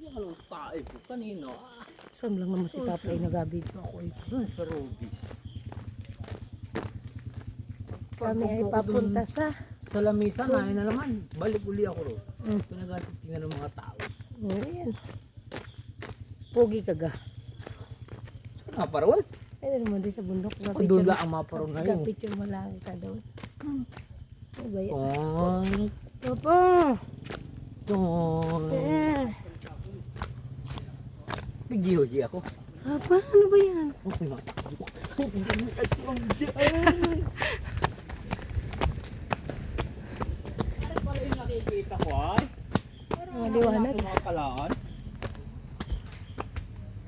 Yung anong tae po kanino? Saan lang naman si Papa ay nagabidyo ako eh. doon sa Robis. Kami ay papunta sa... Sa lamisa na, ayun na naman. Balik uli ako ro. Mm. Pinagatitingnan ng mga tao. Oh, yan. Pogi ka ga. Nga parol. Ay, naman din sa bundok. Ang dula ang maparoon na yun. Picture mo lang ka daw. Hmm. Ano ba yan? Oh, Papa! oh. Bigyo ako. Papa, ano ba yan? Okay. Aswang dyan. Ano pala yung nakikita ko ay? Mga liwanag. Mga palaan.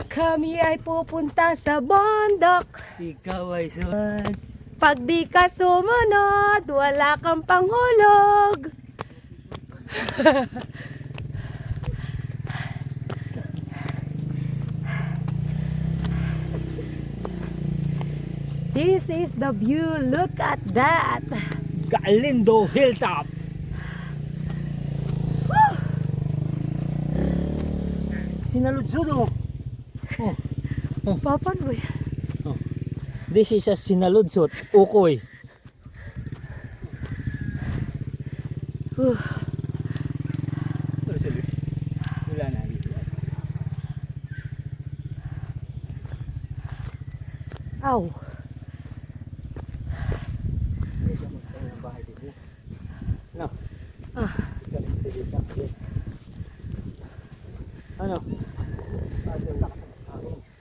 Kami ay pupunta sa bundok. Ikaw ay so... Pag di ka sumunod, wala kang panghulog. This is the view. Look at that. Galindo Hilltop. Sinaludsod oh. Papa, ano ba yan? This is a sinaludsot. Ukoy. Dito. Aw. bahay dito. No. Ah. Ano? Ano?